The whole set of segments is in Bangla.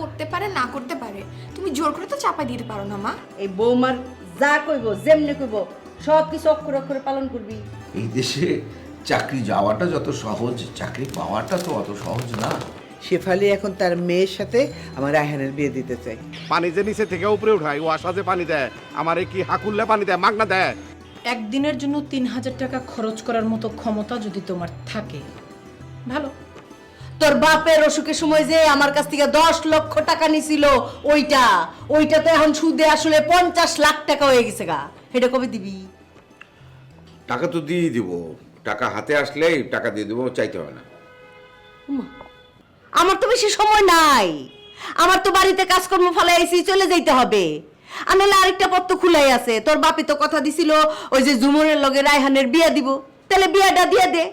করতে পারে না করতে পারে তুমি জোর করে তো চাপা দিতে পারো না মা। এই বৌমার যা কইব যেমনি কইব সব কিছু অক্ষর অক্ষরে পালন করবি। এই দেশে চাকরি যাওয়াটা যত সহজ চাকরি পাওয়াটা তো অত সহজ না। শেফালি এখন তার মেয়ের সাথে আমার রায়হানের বিয়ে দিতে চাই পানি যে নিচে থেকে উপরে উঠায় ও আশা যে পানি দেয় আমারে কি হাকুল্লে পানি দেয় মাগনা দেয়? একদিনের জন্য তিন হাজার টাকা খরচ করার মতো ক্ষমতা যদি তোমার থাকে ভালো। তোর বাপের অসুখের সময় যে আমার কাছ থেকে দশ লক্ষ টাকা নিছিল ওইটা ওইটা তো এখন সুদে আসলে পঞ্চাশ লাখ টাকা হয়ে গেছে গা। এটা কবে দিবি? টাকা তো দিয়ে দিব। টাকা হাতে আসলেই টাকা দিয়ে দেবো চাইতে হবে না। আমার তো বেশি সময় নাই। আমার তো বাড়িতে কাজকর্ম ফলে আইসি চলে যাইতে হবে। আমি আরেকটা পত্র খুলাই আছে। তোর বাপি তো কথা দিছিল ওই যে জুমনের লগে রায়হানের বিয়া দিব। তাহলে বিয়াটা দিয়ে দে।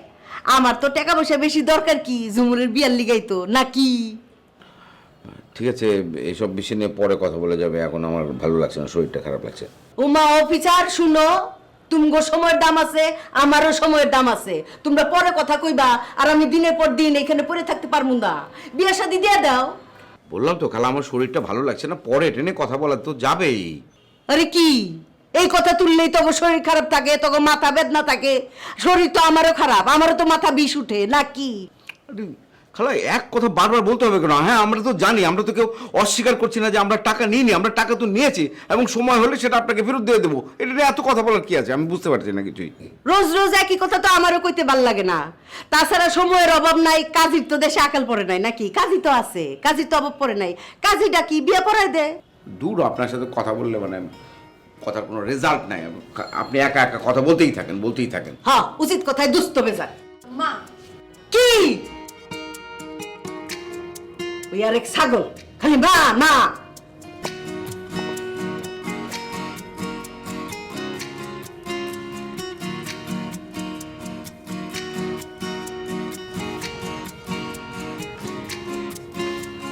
আমার তো টাকা পয়সা বেশি দরকার কি? জুমনের বিয়ার লিগাই তো নাকি? ঠিক আছে এসব বিষয় নিয়ে পরে কথা বলা যাবে। এখন আমার ভালো লাগছে না শরীরটা খারাপ লাগছে। উমা অফিসার শুনো তুমগো সময়ের দাম আছে আমারও সময়ের দাম আছে। তোমরা পরে কথা কইবা আর আমি দিনের পর দিন এখানে পড়ে থাকতে পারব না। বিয়া শাদি দিয়ে দাও। বললাম তো খালা আমার শরীরটা ভালো লাগছে না পরে টেনে কথা বলা তো যাবেই। আরে কি? এই কথা তুললেই তোকে শরীর খারাপ থাকে তোকে মাথা বেদনা থাকে। শরীর তো আমারও খারাপ আমারও তো মাথা বিষ উঠে নাকি খালা এক কথা বারবার বলতে হবে কেন? হ্যাঁ আমরা তো জানি আমরা তো কেউ অস্বীকার করছি না যে আমরা টাকা নিইনি আমরা টাকা তো নিয়েছি এবং সময় হলে সেটা আপনাকে ফেরত দিয়ে দেবো। এটা নিয়ে এত কথা বলার কি আছে? আমি বুঝতে পারছি না কিছুই। রোজ রোজ একই কথা তো আমারও কইতে ভালো লাগে না। তাছাড়া সময়ের অভাব নাই কাজীর তো দেশে আকাল পড়ে নাই নাকি কাজী তো আছে কাজীর তো অভাব পড়ে নাই। কাজীটা কি? বিয়ে পড়ায় দে। দূর আপনার সাথে কথা বললে মানে কথার কোনো রেজাল্ট নাই। আপনি একা একা কথা বলতেই থাকেন বলতেই থাকেন। হ্যাঁ উচিত কথায় দুস্থ বেজার মা। কি? ওই আরেক ছাগল। খালি মা মা।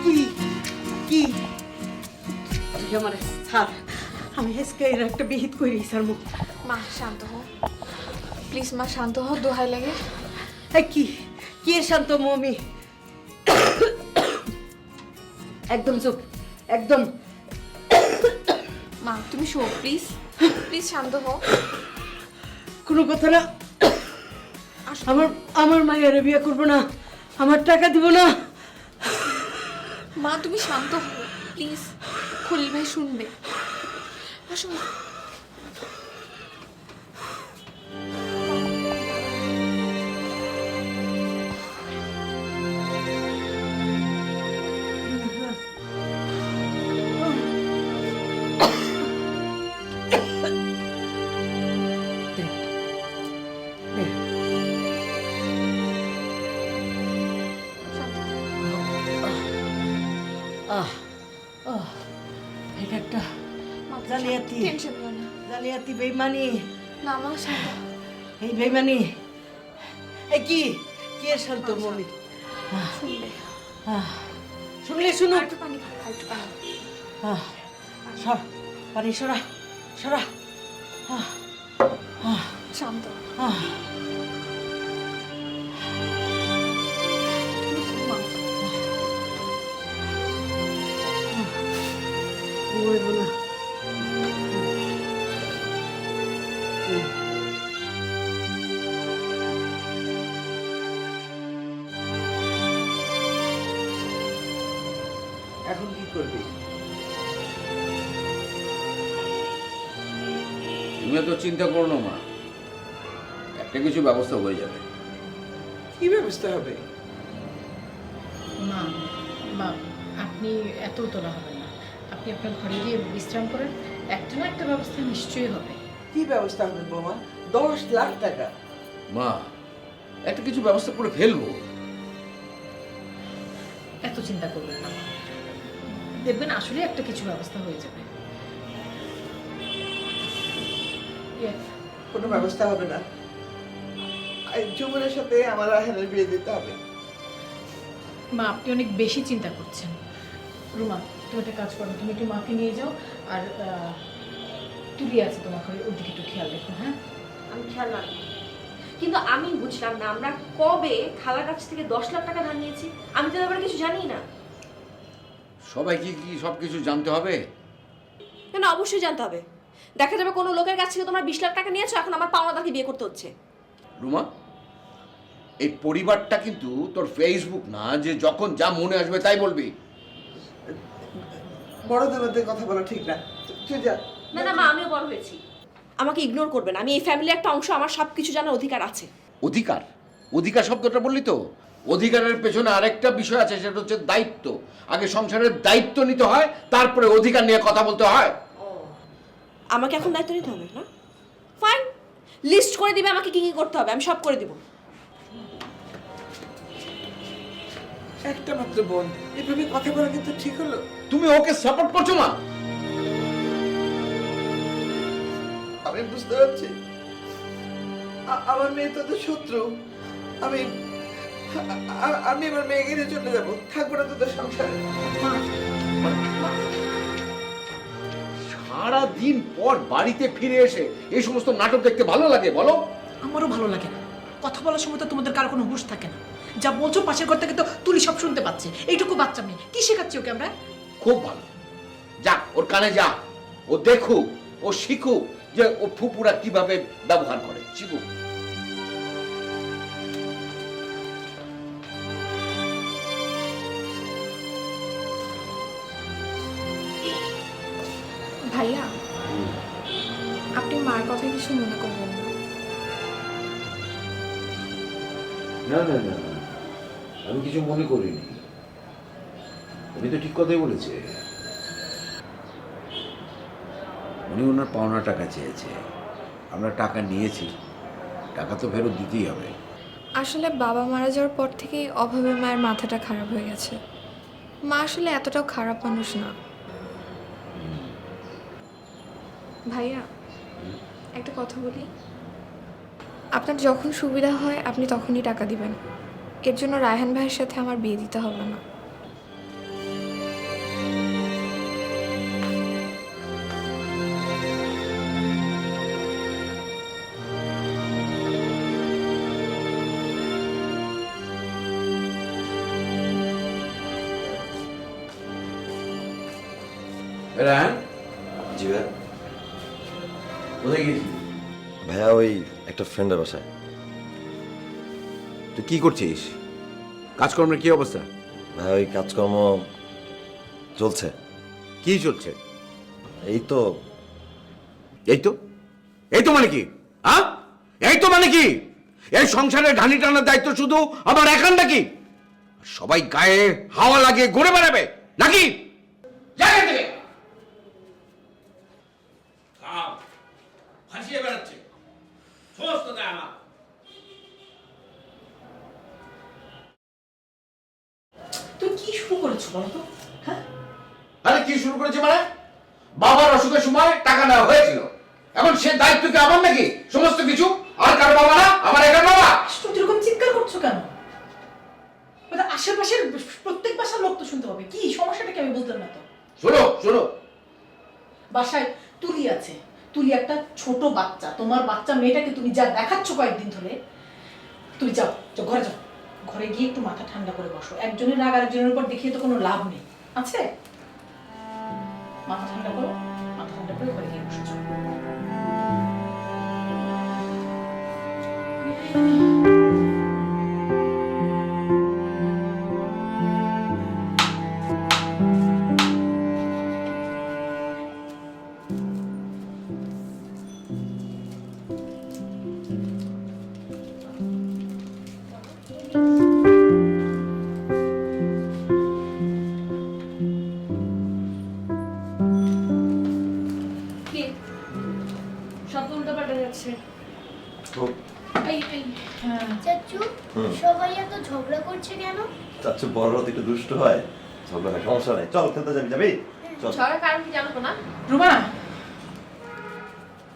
কি? কি? আমার ছাড় আমি হেসকে এর একটা বিহিত করি স্যার মুখ মা শান্ত হও। প্লিজ মা শান্ত হও দোহাই লাগে। কি? কি শান্ত মমি একদম চুপ একদম। মা তুমি শো প্লিজ। প্লিজ শান্ত হও। কোনো কথা না। আমার আমার মায়ের বিয়ে করব না আমার টাকা দিব না। মা তুমি শান্ত হও প্লিজ। খলিল ভাই শুনবে। আসো মা। শান্ত জালিয়াতি বেইমানি। না মা। এই বেইমানি এই কি? কি এর শান্ত মমি? শুনলে? শুনুক। সর পানি সরা সরা। শান্ত। হও। আহ, তুমি তো চিন্তা করো না মা। একটা কিছু ব্যবস্থা হয়ে যাবে। কি ব্যবস্থা হবে? মা মা আপনি এত তোলা হবেন না। আপনি আপনার ঘরে গিয়ে বিশ্রাম করেন। একটা না একটা ব্যবস্থা নিশ্চয়ই হবে। কি ব্যবস্থা হবে বোমা? দশ লাখ টাকা। মা একটা কিছু ব্যবস্থা করে ফেলব। এত চিন্তা করবেন না মা। দেখবেন আসলে একটা কিছু ব্যবস্থা হয়ে যাবে। কোনো ব্যবস্থা হবে না। এই যুবনের সাথে আমার রায়হানের বিয়ে দিতে হবে। মা আপনি অনেক বেশি চিন্তা করছেন। রুমা তুমি একটা কাজ করো তুমি একটু মাকে নিয়ে যাও আর তুলি আছে তোমাকে ওর দিকে একটু খেয়াল রেখো হ্যাঁ? আমি খেয়াল রাখব। কিন্তু আমি বুঝলাম না আমরা কবে খালার কাছ থেকে দশ লাখ টাকা ধার নিয়েছি? আমি তো ব্যাপারে কিছু জানি না। সবাইকে কি সব কিছু জানতে হবে? না অবশ্যই জানতে হবে। দেখা যাবে কোনো লোকের কাছ থেকে তোমরা বিশ লাখ টাকা নিয়েছো এখন আমার পাওনাদারকে বিয়ে করতে হচ্ছে। রুমা এই পরিবারটা কিন্তু তোর ফেসবুক না যে যখন যা মনে আসবে তাই বলবি। বড়দের মধ্যে কথা বলা ঠিক না। তুই যা। না না মা আমিও বড় হয়েছি। আমাকে ইগনোর করবেন আমি এই ফ্যামিলির একটা অংশ আমার সব কিছু জানার অধিকার আছে। অধিকার? অধিকার শব্দটা বললি তো? অধিকারের পেছনে আরেকটা বিষয় আছে সেটা হচ্ছে দায়িত্ব। আগে সংসারের দায়িত্ব নিতে হয় তারপরে অধিকার নিয়ে কথা বলতে হয়। আমাকে এখন দায়িত্ব নিতে হবে না ফাইন লিস্ট করে দিবে আমাকে কি কি করতে হবে আমি সব করে দিব। একটা মাত্র বোন এভাবে কথা বলা কিন্তু ঠিক হলো। তুমি ওকে সাপোর্ট করছ মা আমি বুঝতে পারছি। আমার মেয়ে তোদের শত্রু। আমি আমি আমার মেয়েকে নিয়ে চলে যাব। থাকব না তোদের সংসারে। সারা দিন পর বাড়িতে ফিরে এসে এই সমস্ত নাটক দেখতে ভালো লাগে বলো? আমারও ভালো লাগে না। কথা বলার সময় তো তোমাদের কারও কোনো হুঁশ থাকে না। যা বলছো পাশের ঘর থেকে তো তুলি সব শুনতে পাচ্ছে। এইটুকু বাচ্চা মেয়ে। কি শেখাচ্ছি ওকে আমরা? খুব ভালো। যা ওর কানে যা। ও দেখুক ও শিখুক যে ও ফুপুরা কীভাবে ব্যবহার করে। শিখুক। না না। আমি কিছু মনে করিনি। উনি তো ঠিক কথাই বলেছে। উনি ওনার পাওনা টাকা চেয়েছে। আমরা টাকা নিয়েছি। টাকা তো ফেরত দিতেই হবে। আসলে বাবা মারা যাওয়ার পর থেকেই অভাবে মায়ের মাথাটা খারাপ হয়ে গেছে। মা আসলে এতটাও খারাপ মানুষ না। ভাইয়া একটা কথা বলি। আপনার যখন সুবিধা হয় আপনি তখনই টাকা দিবেন। এর জন্য রায়হান ভাইয়ের সাথে আমার বিয়ে দিতে হবে না। রায়হান? জি ভাইয়া কোথায় গেছিলি ভাইয়া ওই একটা ফ্রেন্ডের বাসায়। তুই কি করছিস? কাজকর্মের কি অবস্থা? ভাইয়া ওই কাজকর্ম চলছে। কি চলছে? এই তো। এই তো? এই তো মানে কি? হ্যাঁ? এই তো মানে কি? এই সংসারের ঘানি টানার দায়িত্ব শুধু আমার একার নাকি? সবাই গায়ে হাওয়া লাগিয়ে ঘুরে বেড়াবে নাকি? জায়গা থেকে। তো। হ্যাঁ? আরে কি শুরু করেছে মানে? বাবার অসুখের সময় টাকা নেওয়া হয়েছিল। এখন সে দায়িত্ব কি আমার নাকি? সমস্ত কিছু? আর কারও বাবা না? আমার একার বাবা? তুমি এরকম চিৎকার করছ কেন? আশেপাশের প্রত্যেক বাসার লোক তো শুনতে পাবে। কি সমস্যাটা কি আমি বুঝলাম না তো। শোনো শোনো। বাসায় তুলি আছে। তুলি একটা ছোট বাচ্চা। তোমার বাচ্চা মেয়েটাকে তুমি যা দেখাচ্ছ কয়েকদিন ধরে তুমি যাও ঘরে যাও। ঘরে গিয়ে একটু মাথা ঠান্ডা করে বসো। একজনের রাগ আরেকজনের উপর দেখিয়ে তো কোনো লাভ নেই। আছে? মাথা ঠান্ডা করো, মাথা ঠান্ডা করে ঘরে গিয়ে বসে। চাচ্ছু বড় তো একটু দুষ্ট হয় ঝগড়া নাই সমস্যা নাই চল খেলতে যাবি যাবি চল ঝড়ের কারণ কি জানো না রুমা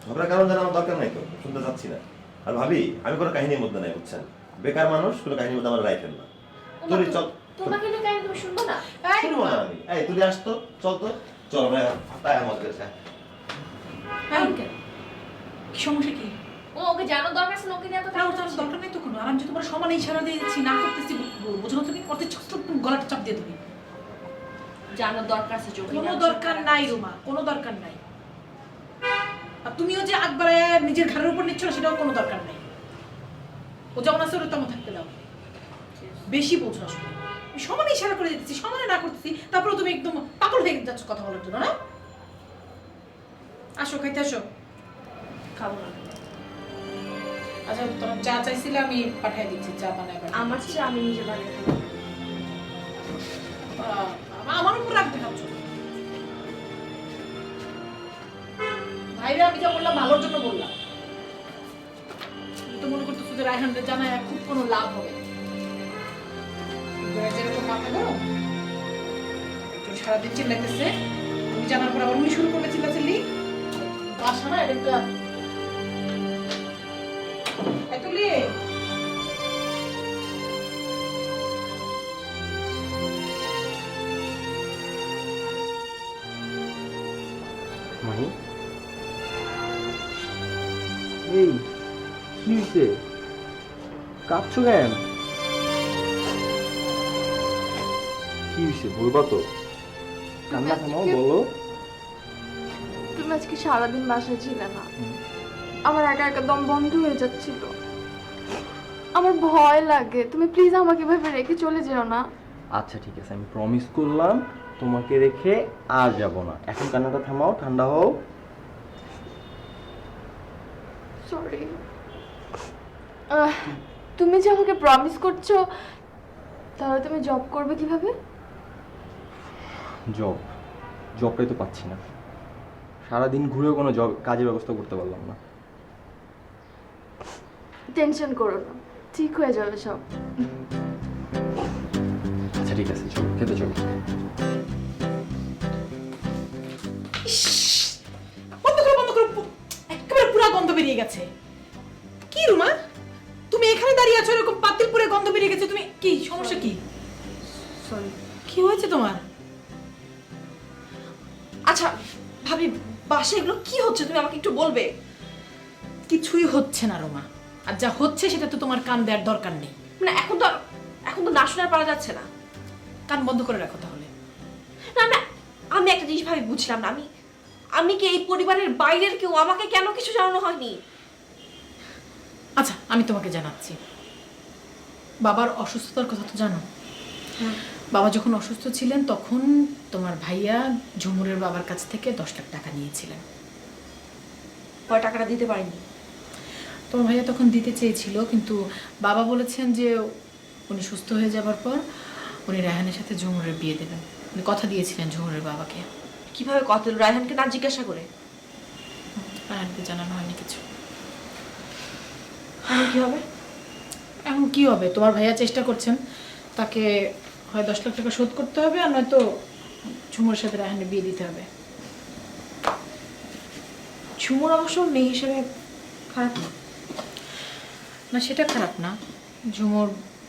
ঝগড়া কারণ জানা আমার দরকার নাই তো শুনতে চাচ্ছি না আর ভাবি আমি কোনো কাহিনীর মধ্যে নাই বুঝছেন বেকার মানুষ কোনো কাহিনীর মধ্যে আমার রাইফেল না তুলি চল তোমাকে নিয়ে কেন তুমি শুনব না এই রুমা আমি এই তুলি আসতো চল তো চল তাই আমার কাছে কি সমস্যা কি ও ওকে দরকার ছিল ওকে নিয়ে তো না ওর জানার দরকার নেই তো কোনো। আর আমি তোমার সমানে ইশারা দিয়ে না করতেছি বোঝো তুমি করতে চাচ্ছ তো তুমি গলাটা চাপ দিয়ে দেবে জানার দরকার আছে চোখে কোনো দরকার নাই রুমা কোনো দরকার নাই। আর তুমিও যে একবারে নিজের ঘরের উপর নিচ্ছ না সেটাও কোনো দরকার নাই। ও যেমন আছে ওরা তেমন থাকতে দাও। বেশি বোঝো আসলে সমানে ইশারা করে দিতেছি সমানে না করতেছি তারপরে তুমি একদম পাগল হয়ে যাচ্ছ কথা বলার জন্য না? আসো খাইতে আসো। খাব না। আচ্ছা তোমার চা চাইছিলে আমি পাঠিয়ে দিচ্ছি চা বানায় বানায়। আমার চেয়ে আমি নিজে খাব। আমার উপর রাখবে না ভাইরা আমি যা বললাম ভালোর জন্য বললাম। তুমি তো মনে করতেছো যে রায়হানরে জানায় খুব কোনো লাভ হবে। যেরকম মাথা গরম একটু সারাদিন চিল্লাইতেছে। তুমি জানার পর আবার উনি শুরু করবে চিল্লাচিল্লি। বাসা না এটা একটা এতলি মাহি? এই কি হয়েছে কাঁদছো কেন? কি হয়েছে বলবা তো। কান্না থামাও বলো। তুমি আজকে সারাদিন বাসায় ছিলে না। আমার একা একা দম বন্ধ হয়ে যাচ্ছিল। আমার ভয় লাগে। তুমি প্লিজ আমাকে এভাবে রেখে চলে যেও না। আচ্ছা ঠিক আছে আমি প্রমিস করলাম তোমাকে রেখে আর যাব না। এখন কান্নাটা থামাও ঠান্ডা হও। সরি তুমি যে আমাকে প্রমিস করছ তাহলে তুমি জব করবে কীভাবে? জব জবটাই তো পাচ্ছি না। সারাদিন ঘুরেও কোনো জব কাজের ব্যবস্থা করতে পারলাম না। টেনশন করো না। ঠিক হয়ে যাবে সব আচ্ছা ঠিক আছে চলো খেতে চলো বন্ধ করো বন্ধ করো একেবারে পুরা গন্ধ বেরিয়ে গেছে। কি রুমা? তুমি এখানে দাঁড়িয়ে আছো এরকম পাতিল পুরে গন্ধ বেরিয়ে গেছে তুমি কি সমস্যা কি? সরি কি হয়েছে তোমার? আচ্ছা ভাবি বাসে এগুলো কি হচ্ছে তুমি আমাকে একটু বলবে? কিছুই হচ্ছে না রোমা। আর যা হচ্ছে সেটা তো তোমার কান দেওয়ার দরকার নেই। মানে এখন তো এখন তো না শোনার পারা যাচ্ছে না। কান বন্ধ করে রাখো তাহলে। না না আমি একটা জিনিস ভাবি বুঝলাম না আমি আমি কি এই পরিবারের বাইরের কেউ? আমাকে কেন কিছু জানানো হয়নি? আচ্ছা আমি তোমাকে জানাচ্ছি। বাবার অসুস্থতার কথা তো জানো। বাবা যখন অসুস্থ ছিলেন তখন তোমার ভাইয়া ঝুমুরের বাবার কাছ থেকে দশ লাখ টাকা নিয়েছিলেন। কয় টাকাটা দিতে পারিনি তোমার ভাইয়া তখন দিতে চেয়েছিল কিন্তু বাবা বলেছেন যে উনি সুস্থ হয়ে যাবার পর উনি রায়হানের সাথে ঝুমুরের বিয়ে দেবেন। উনি কথা দিয়েছিলেন ঝুমুরের বাবাকে। কীভাবে কত রায়হানকে না জিজ্ঞাসা করে? রায়হানকে জানানো হয়নি কিছু। এখন কি হবে? এখন কি হবে? তোমার ভাইয়া চেষ্টা করছেন। তাকে হয় দশ লাখ টাকা শোধ করতে হবে আর নয়তো ঝুমুরের সাথে রায়হানের বিয়ে দিতে হবে। ঝুমুর অবশ্য মেয়ে হিসেবে। খারাপ না সেটা খারাপ না। ঝুমুর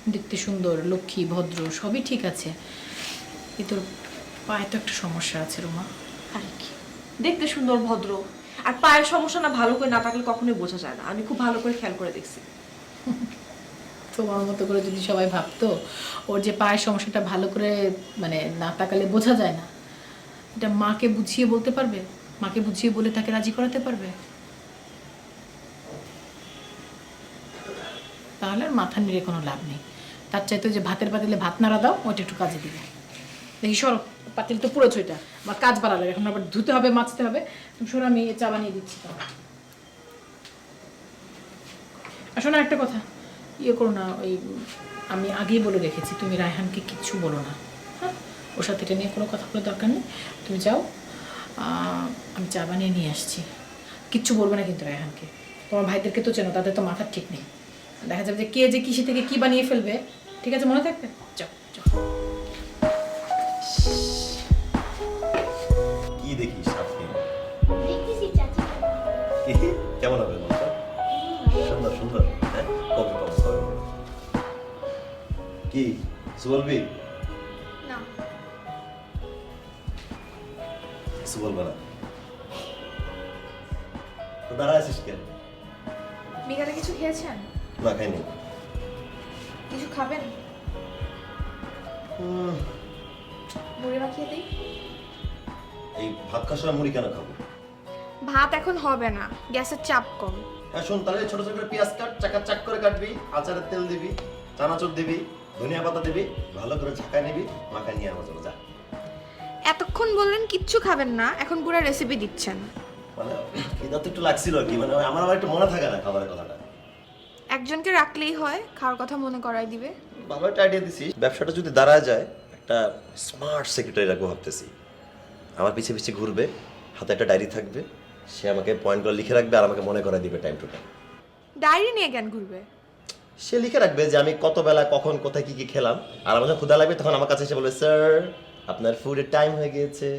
দেখতে সুন্দর লক্ষ্মী ভদ্র সবই ঠিক আছে। কিন্তু ওর পায়ে তো একটা সমস্যা আছে রোমা। আর কি? দেখতে সুন্দর ভদ্র। আর পায়ের সমস্যা না ভালো করে না থাকলে কখনোই বোঝা যায় না। আমি খুব ভালো করে খেয়াল করে দেখছি। তোমার মতো করে যদি সবাই ভাবতো ওর যে পায়ের সমস্যাটা ভালো করে মানে না তাকালে বোঝা যায় না। এটা মাকে বুঝিয়ে বলতে পারবে? মাকে বুঝিয়ে বলে তাকে রাজি করাতে পারবে? তাহলে আর মাথা নিয়ে কোনো লাভ নেই। তার চাইতে যে ভাতের পাতিলে ভাত নাড়া দাও, ওইটা একটু কাজে দিবে। দেখি সর, পাতিল তো পুরো ছইটা আবার কাজ বাড়ালে, এখন আবার ধুতে হবে মাছতে হবে। তুমি সর, আমি চা বানিয়ে দিচ্ছি তোমার আসো না একটা কথা ইয়ে করো না, ওই আমি আগেই বলে রেখেছি, তুমি রায়হানকে কিচ্ছু বলো না। হ্যাঁ? ওর সাথে এটা নিয়ে কোনো কথা বলার দরকার নেই। তুমি যাও আমি চা বানিয়ে নিয়ে আসছি। কিচ্ছু বলবে না কিন্তু রায়হানকে। তোমার ভাইদেরকে তো চেনো, তাদের তো মাথার ঠিক নেই। দেখা যাবে যে কে যে কিসে থেকে কি বানিয়ে ফেলবে। ঠিক আছে মনে থাকবে? যাও যাও। কি দেখিস আপনি? দেখতেছি চাচি। কেমন হবে বলতো? সুন্দর সুন্দর হ্যাঁ? কবে কবে কি? কিছু বলবি? না। কিছু বলবে না। তো দাঁড়া আছিস কেন? বিকালে কিছু খেয়েছেন? না খাইনি কিছু খাবেন? মুড়ি মাখিয়ে দিই? এই ভাত খাওয়ার সময় মুড়ি কেন খাব? ভাত এখন হবে না গ্যাসের চাপ কম। শোন তাহলে ছোট ছোট করে পেঁয়াজ কাট চাকা চাক করে কাটবি আচারের তেল দিবি চানাচুর দিবি ধনিয়া পাতা দিবি ভালো করে ঝাঁকায় নিবি মাখায় নিয়ে আমার যা। এতক্ষণ বললেন কিচ্ছু খাবেন না এখন পুরো রেসিপি দিচ্ছেন। মানে এটা তো একটু লাগছিল কি মানে আমার আবার একটু মনে থাকে না খাবারের কথাটা। একজনকে রাখলেই হয় খাওয়ার কথা মনে করাই দিবে। ভালো একটা আইডিয়া দিছিস ব্যবসাটা যদি দাঁড়ায় যায় একটা স্মার্ট সেক্রেটারি রাখব ভাবতেছি। আমার পিছে পিছে ঘুরবে হাতে একটা ডায়েরি থাকবে সে আমাকে পয়েন্টগুলো লিখে রাখবে আর আমাকে মনে করাই দিবে টাইম টু টাইম ডায়েরি নিয়ে জ্ঞান ঘুরবে? সে লিখে রাখবে যে আমি কত বেলা কখন কোথায় কি কি খেলাম। আর আমার যখন ক্ষুধা লাগবে তখন আমার কাছে এসে বলবে স্যার আপনার ফুডের টাইম হয়ে গিয়েছে।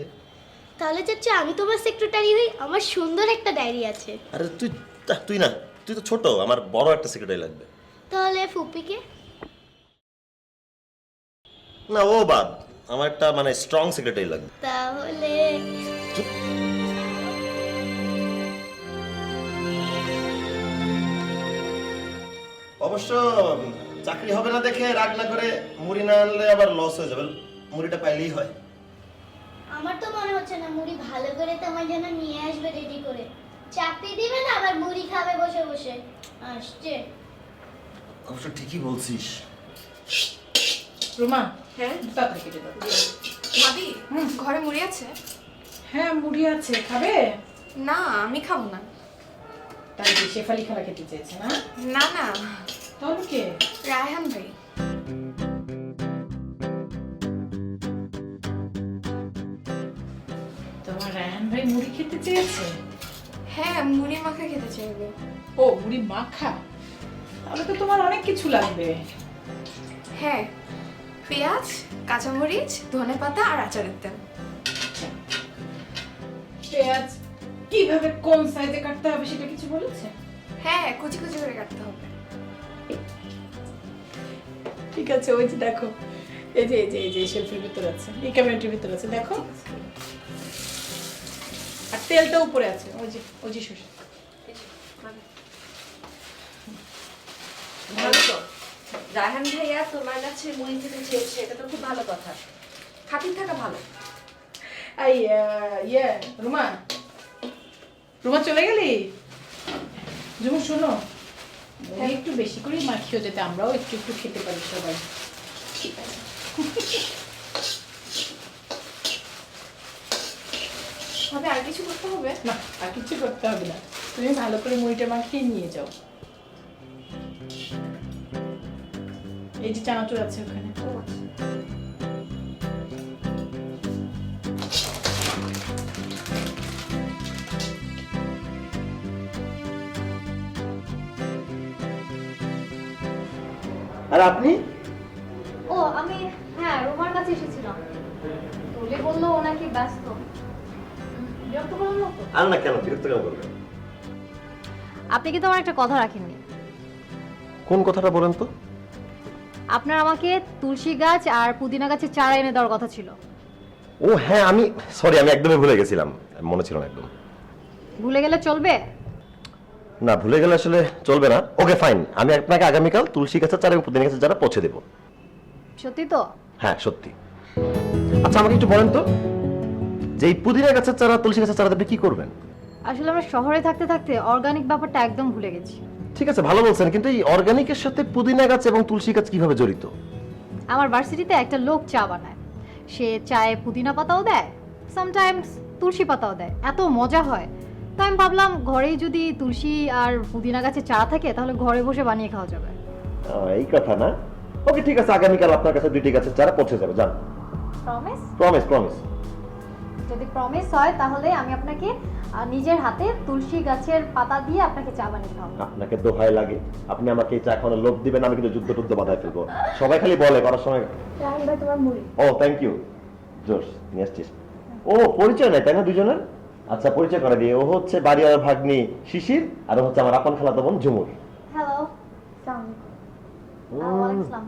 তাহলে চাচা আমি তোমার সেক্রেটারি হই আমার সুন্দর একটা ডায়েরি আছে। আরে তুই তুই না তুই তো ছোট আমার বড় একটা সেক্রেটারি লাগবে। তাহলে ফুপিকে? না ও বাদ। আমার একটা মানে স্ট্রং সেক্রেটারি লাগবে। তাহলে? অবশ্য চাকরি হবে না দেখে রাগ না করে মুড়ি না আনলে আবার লস হয়ে যাবে। মুড়িটা পাইলেই হয়। আমার তো মনে হচ্ছে না মুড়ি ভালো করে তোমার জন্য নিয়ে আসবে রেডি করে। চাকরি দিবে না আবার মুড়ি খাবে বসে বসে। আসছে। অবশ্য ঠিকই বলছিস। রোমা হ্যাঁ? তাড়াতাড়ি কেটে দাও ভাবি ঘরে মুড়ি আছে? হ্যাঁ মুড়ি আছে। খাবে? না আমি খাব না। তাই কি শেফালি খালা খেতে চেয়েছে না? না না। তাহলে কে? রায়হান ভাই। তোমার রায়হান ভাই মুড়ি খেতে চেয়েছে? হ্যাঁ মুড়ি মাখা খেতে চাইবে। ও মুড়ি মাখা? তাহলে তো তোমার অনেক কিছু লাগবে। হ্যাঁ পেঁয়াজ কাঁচামরিচ ধনে পাতা আর আচারের তেল। পেঁয়াজ কীভাবে কোন সাইজে কাটতে হবে সেটা কিছু বলেছে? হ্যাঁ কুচি কুচি করে কাটতে হবে। ঠিক আছে ওই যে দেখো। এই যে এই যে এই যে শেলফের ভিতর আছে। এই ক্যাবিনেটের ভিতর আছে দেখো। তেলটা উপরে আছে ওই যে ওই যে ভালো তো। রায়হান ভাইয়া তোমার কাছে মুড়ি খেতে চেয়েছে এটা তো খুব ভালো কথা। খাতির থাকা ভালো। এই ইয়ে রুমা। রুমা চলে গেলি? যেমন শোনো। একটু বেশি করে মাখিও যাতে আমরাও একটু একটু খেতে পারি সবাই। হবে আর কিছু করতে হবে? না আর কিছু করতে হবে না। তুমি ভালো করে মুড়িটা মাখিয়ে নিয়ে যাও। এই যে চানাচুর আছে ওখানে। আর আপনি? ও আমি হ্যাঁ রোমার কাছে এসেছিলাম। তোলে বলল ও নাকি ব্যস্ত। আর না কেন বিরক্ত কেন করবেন? আপনি কিন্তু আমার একটা কথা রাখেননি। কোন কথাটা বলেন তো? আপনার আমাকে তুলসী গাছ আর পুদিনা গাছের চারা এনে দেওয়ার কথা ছিল। ও হ্যাঁ আমি সরি আমি একদমই ভুলে গেছিলাম। মনে ছিল না একদম। ভুলে গেলে চলবে? না ভুলে গেলে আসলে চলবে না। ওকে ফাইন আমি আপনাকে আগামীকাল তুলসী গাছের চারা এবং পুদিনা গাছের চারা পৌঁছে দেবো। সত্যি তো? হ্যাঁ সত্যি। আচ্ছা আমাকে একটু বলেন তো? যে এই পুদিনা গাছের চারা তুলসী গাছের চারা আপনি কি করবেন? আসলে আমরা শহরে থাকতে থাকতে অর্গানিক ব্যাপারটা একদম ভুলে গেছি। ঠিক আছে ভালো বলছেন কিন্তু এই অর্গানিকের সাথে পুদিনা গাছ এবং তুলসী গাছ কীভাবে জড়িত? আমার ভার্সিটিতে একটা লোক চা বানায়। সে চায়ে পুদিনা পাতাও দেয় সামটাইমস তুলসী পাতাও দেয়। এত মজা হয়। তো আমি ভাবলাম ঘরেই যদি তুলসী আর পুদিনা গাছের চারা থাকে তাহলে ঘরে বসে বানিয়ে খাওয়া যাবে। এই কথা না? ওকে ঠিক আছে আগামীকাল আপনার কাছে দুইটি গাছের চারা পৌঁছে যাবে যান। প্রমিস প্রমিস প্রমিস যদি প্রমিস হয় তাহলে আমি আপনাকে নিজের হাতে তুলসী গাছের পাতা দিয়ে আপনাকে চা বানিয়ে খাওয়াবো। আপনাকে দোহাই লাগে। আপনি আমাকে চা খাওয়ানোর লোভ দিবেন আমি কিন্তু যুদ্ধ টুদ্ধ বাধায় ফেলব। সবাই খালি বলে করার সময় ভাই তোমার মুড়ি। ও থ্যাংক ইউ জোস নিয়ে আসছিস। ও পরিচয় নাই তাই না দুজনের? আচ্ছা পরিচয় করে দিয়ে। ও হচ্ছে বাড়িওয়ালার ভাগ্নি শিশির আর ও হচ্ছে আমার আপন খালাতো বোন ঝুমুর। হ্যালো আসসালাম